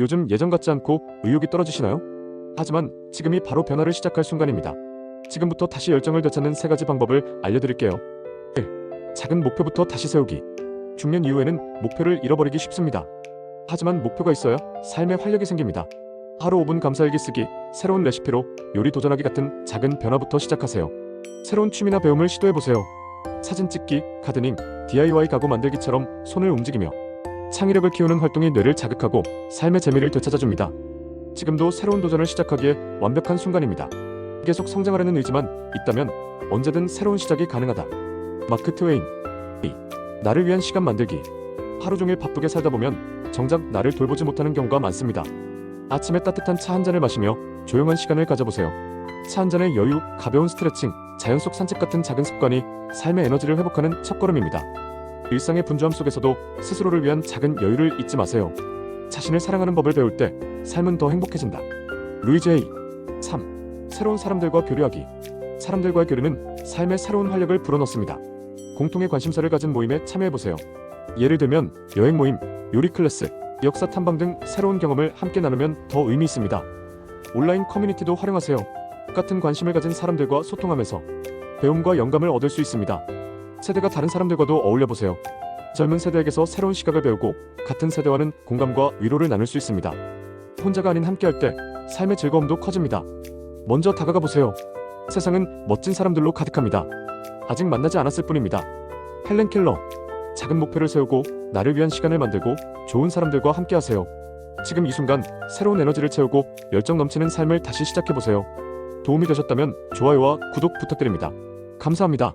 요즘 예전 같지 않고 의욕이 떨어지시나요? 하지만 지금이 바로 변화를 시작할 순간입니다. 지금부터 다시 열정을 되찾는 세 가지 방법을 알려드릴게요. 1. 작은 목표부터 다시 세우기. 중년 이후에는 목표를 잃어버리기 쉽습니다. 하지만 목표가 있어야 삶에 활력이 생깁니다. 하루 5분 감사일기 쓰기, 새로운 레시피로 요리 도전하기 같은 작은 변화부터 시작하세요. 새로운 취미나 배움을 시도해보세요. 사진 찍기, 가드닝, DIY 가구 만들기처럼 손을 움직이며 창의력을 키우는 활동이 뇌를 자극하고 삶의 재미를 되찾아줍니다. 지금도 새로운 도전을 시작하기에 완벽한 순간입니다. 계속 성장하려는 의지만 있다면 언제든 새로운 시작이 가능하다. 마크 트웨인. 이, 나를 위한 시간 만들기. 하루 종일 바쁘게 살다 보면 정작 나를 돌보지 못하는 경우가 많습니다. 아침에 따뜻한 차 한 잔을 마시며 조용한 시간을 가져보세요. 차 한 잔의 여유, 가벼운 스트레칭, 자연 속 산책 같은 작은 습관이 삶의 에너지를 회복하는 첫걸음입니다. 일상의 분주함 속에서도 스스로를 위한 작은 여유를 잊지 마세요. 자신을 사랑하는 법을 배울 때 삶은 더 행복해진다. 루이즈 헤이 3. 새로운 사람들과 교류하기. 사람들과의 교류는 삶에 새로운 활력을 불어넣습니다. 공통의 관심사를 가진 모임에 참여해보세요. 예를 들면 여행 모임, 요리 클래스, 역사 탐방 등 새로운 경험을 함께 나누면 더 의미 있습니다. 온라인 커뮤니티도 활용하세요. 같은 관심을 가진 사람들과 소통하면서 배움과 영감을 얻을 수 있습니다. 세대가 다른 사람들과도 어울려 보세요. 젊은 세대에게서 새로운 시각을 배우고 같은 세대와는 공감과 위로를 나눌 수 있습니다. 혼자가 아닌 함께할 때 삶의 즐거움도 커집니다. 먼저 다가가 보세요. 세상은 멋진 사람들로 가득합니다. 아직 만나지 않았을 뿐입니다. 헬렌 켈러. 작은 목표를 세우고 나를 위한 시간을 만들고 좋은 사람들과 함께하세요. 지금 이 순간 새로운 에너지를 채우고 열정 넘치는 삶을 다시 시작해 보세요. 도움이 되셨다면 좋아요와 구독 부탁드립니다. 감사합니다.